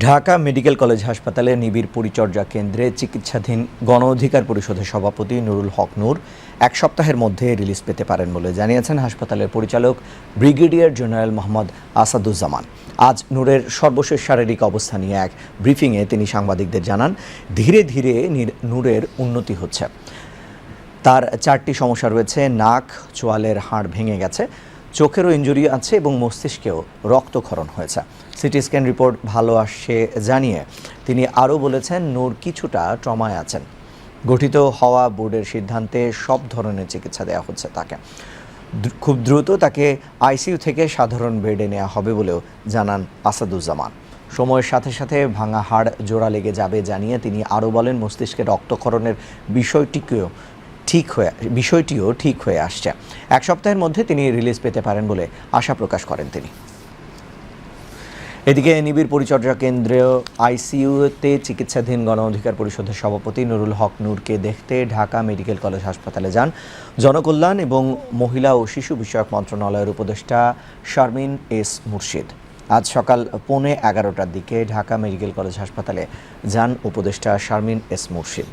Dhaka medical college হাসপাতালে নিবিড় পরিচর্যা কেন্দ্রে চিকিৎসাধীন গণ অধিকার পরিষদের সভাপতি নুরুল হক নূর এক সপ্তাহের মধ্যে রিলিজ পেতে পারেন বলে জানিয়েছেন হাসপাতালের পরিচালক ব্রিগেডিয়ার জেনারেল মোহাম্মদ আসাদুজ্জামান। আজ নূরের সর্বশেষ শারীরিক অবস্থা নিয়ে এক ব্রিফিংয়ে তিনি সাংবাদিকদের জানান, ধীরে ধীরে নীর- নূরের উন্নতি হচ্ছে। তার চারটি সমস্যা রয়েছে, নাক, চোয়ালের হাড় ভেঙে গেছে। চোখেরও ইঞ্জুরি আছে এবং মস্তিষ্কেও রক্তক্ষরণ হয়েছে। সিটি স্ক্যান রিপোর্ট ভালো আসছে জানিয়ে তিনি আরও বলেছেন, নূর কিছুটা ট্রমায় আছেন। গঠিত হওয়া বোর্ডের সিদ্ধান্তে সব ধরনের চিকিৎসা দেওয়া হচ্ছে তাকে। খুব দ্রুত তাকে আইসিইউ থেকে সাধারণ বেডে নেওয়া হবে বলেও জানান আসাদুজ্জামান। সময়ের সাথে সাথে ভাঙা হাড় জোড়া লেগে যাবে জানিয়ে তিনি আরও বলেন, মস্তিষ্কে রক্তক্ষরণের বিষয়টিকেও ঠিক হয়ে, বিষয়টিও ঠিক হয়ে আসছে। এক সপ্তাহের মধ্যে তিনি রিলিজ পেতে পারেন বলে আশা প্রকাশ করেন তিনি। এদিকে নিবিড় পরিচর্যা কেন্দ্রেও আইসিইউতে চিকিৎসাধীন গণ অধিকার পরিষদের সভাপতি নুরুল হক নূরকে দেখতে ঢাকা মেডিকেল কলেজ হাসপাতালে যান। জনকল্যাণ এবং মহিলা ও শিশু বিষয়ক মন্ত্রণালয়ের উপদেষ্টা শারমিন এস মুর্শিদ। আজ সকাল পৌনে এগারোটার দিকে ঢাকা মেডিকেল কলেজ হাসপাতালে যান উপদেষ্টা শারমিন এস মুর্শিদ।